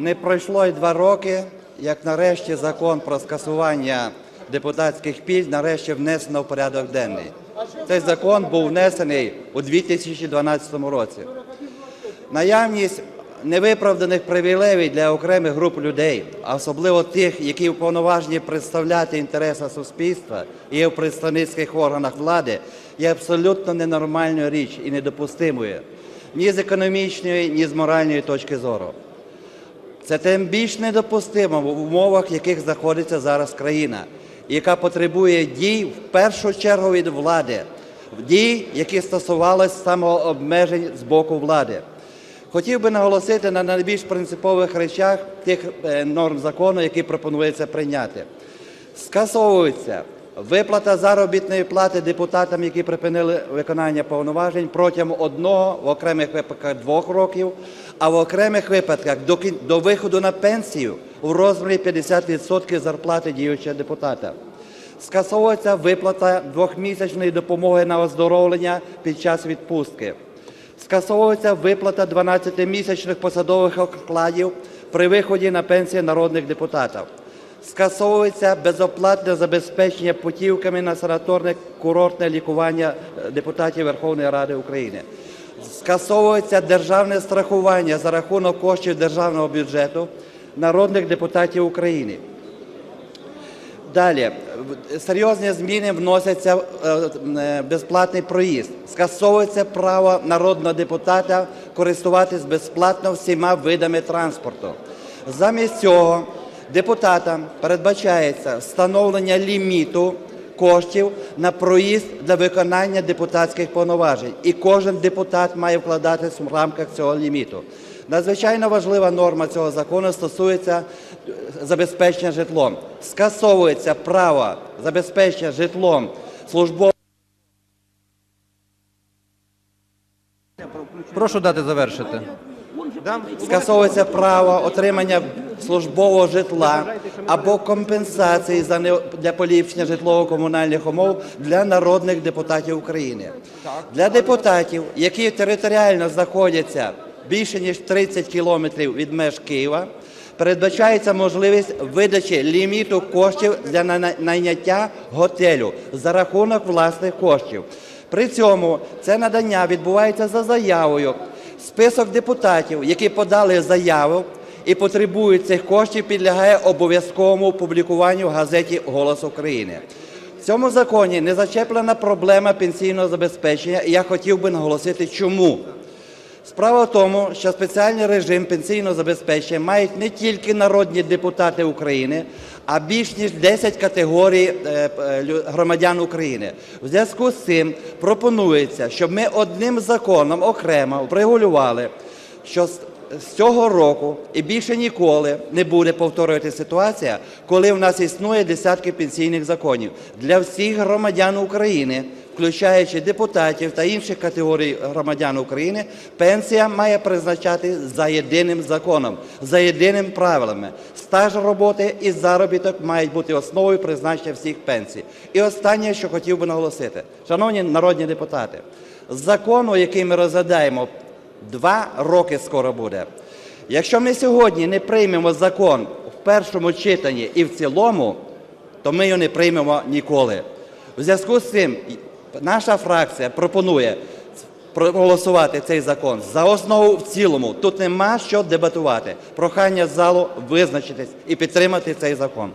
Не пройшло й два роки, як нарешті закон про скасування депутатських пільг нарешті внесено в порядок денний. Цей закон був внесений у 2012 році. Наявність невиправданих привілеїв для окремих груп людей, особливо тих, які уповноважені представляти інтереси суспільства і в представницьких органах влади, є абсолютно ненормальною річ і недопустимою ні з економічної, ні з моральної точки зору. Це тим більш недопустимо в умовах, в яких знаходиться зараз країна, яка потребує дій в першу чергу від влади, дій, які стосувалися самообмежень з боку влади. Хотів би наголосити на найбільш принципових речах тих е, норм закону, які пропонується прийняти. Скасовується виплата заробітної плати депутатам, які припинили виконання повноважень протягом одного, в окремих випадках двох років, а в окремих випадках до, виходу на пенсію у розмірі 50% зарплати діючого депутата. Скасовується виплата двохмісячної допомоги на оздоровлення під час відпустки. Скасовується виплата 12-місячних посадових окладів при виході на пенсію народних депутатів. Скасовується безоплатне забезпечення путівками на санаторне курортне лікування е, депутатів Верховної Ради України. Скасовується державне страхування за рахунок коштів державного бюджету народних депутатів України. Далі серйозні зміни вносяться е, е, безплатний проїзд. Скасовується право народного депутата користуватись безплатно всіма видами транспорту. Замість цього депутатам передбачається встановлення ліміту коштів на проїзд для виконання депутатських повноважень, і кожен депутат має вкладатись в рамках цього ліміту. Надзвичайно важлива норма цього закону стосується е, забезпечення житлом. Скасовується право забезпечення житлом службових Прошу дати завершити. Скасовується право отримання службового житла або компенсації за не- для поліпшення житлово-комунальних умов для народних депутатів України. Для депутатів, які територіально знаходяться більше ніж 30 кілометрів від меж Києва, передбачається можливість видачі ліміту коштів для на- найняття готелю за рахунок власних коштів. При цьому це надання відбувається за заявою. Список депутатів, які подали заяву і потребують цих коштів, підлягає обов'язковому публікуванню в газеті Голос України. В цьому законі не зачеплена проблема пенсійного забезпечення, і я хотів би наголосити, чому. Справа в тому, що спеціальний режим пенсійного забезпечення мають не тільки народні депутати України, а більш ніж 10 категорій е, е, громадян України. В зв'язку з цим пропонується, щоб ми одним законом окремо врегулювали, що з цього року і більше ніколи не буде повторювати ситуація, коли в нас існує десятки пенсійних законів для всіх громадян України, включаючи депутатів та інших категорій громадян України, пенсія має призначати за єдиним законом, за єдиними правилами. Стаж роботи і заробіток мають бути основою призначення всіх пенсій. І останнє, що хотів би наголосити, шановні народні депутати, закону, який ми розглядаємо, Два роки скоро буде. Якщо ми сьогодні не приймемо закон в першому читанні і в цілому, то ми його не приймемо ніколи. У зв'язку з цим наша фракція пропонує проголосувати цей закон за основу в цілому. Тут нема що дебатувати. Прохання залу визначитись і підтримати цей закон.